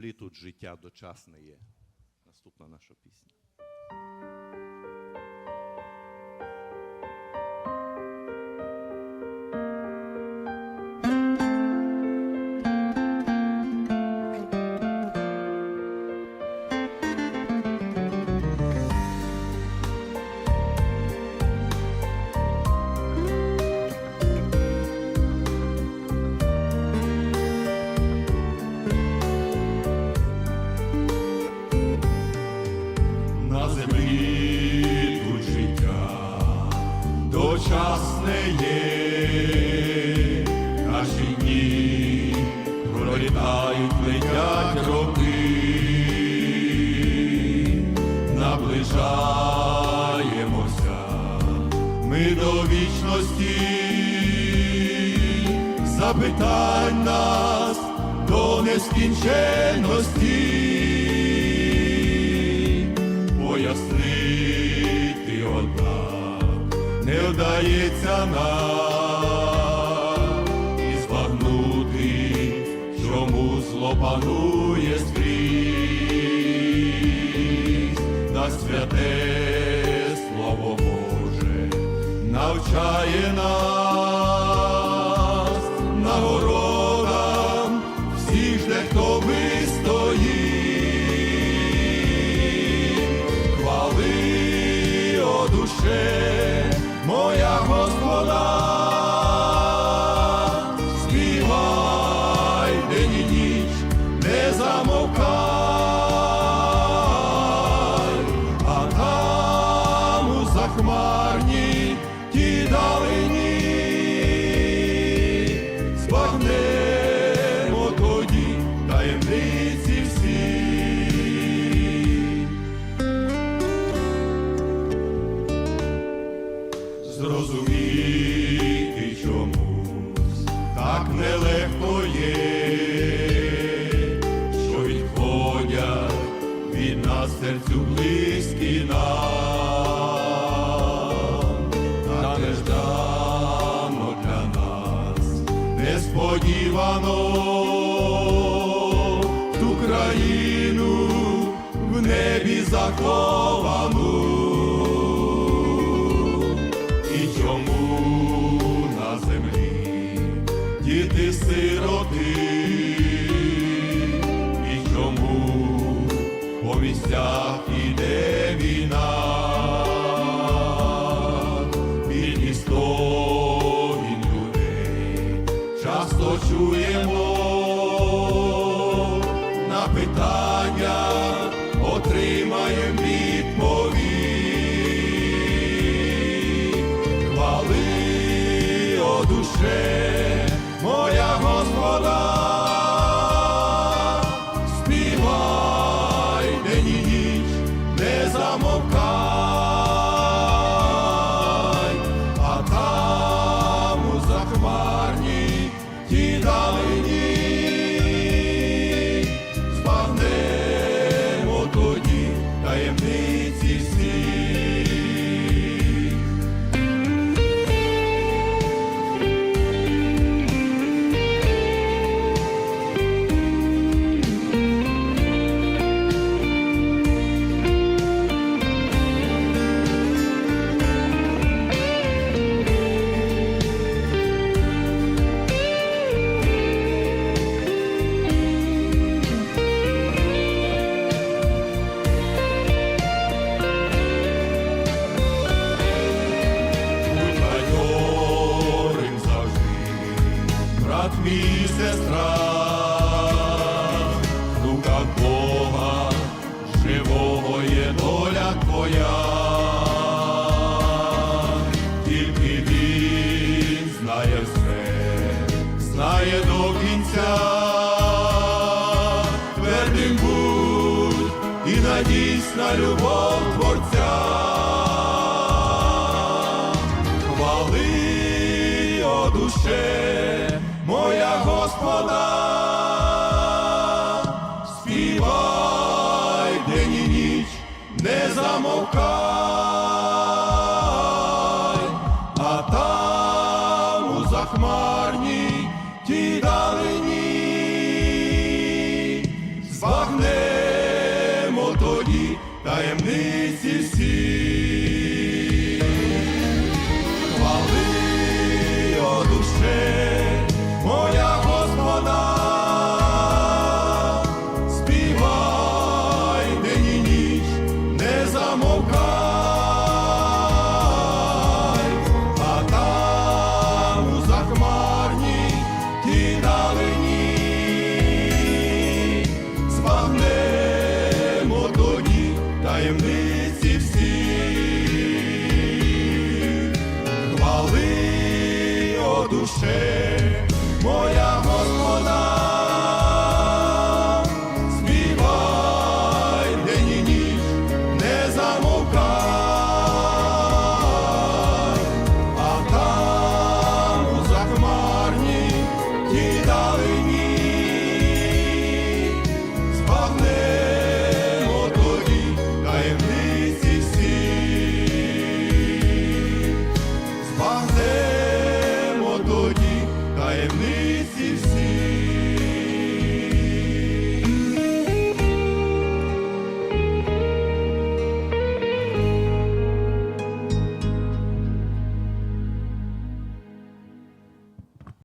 Лі тут життя дочасне є. Наступна наша пісня. Дочасне є, наші дні пролітають, летять роки, наближаємося ми до вічності, запитань нас до нескінченності не вдається нам і збагнути, чому зло панує скрізь, на святе слово Боже навчає нас нагородам всіх, де хто вистоїть. Хвали, о душе, come on. Несподівано ту країну в небі заховану. І чому на землі діти сироти, і чому по місцях іде часто чуємо на питання, отримаєм відповідь. Хвали, о душе, знає до кінця, твердим будь і надійсь на любов Творця. Хвали, о душе, моя Господа, тоді таємниці всі. душе, моя Господа.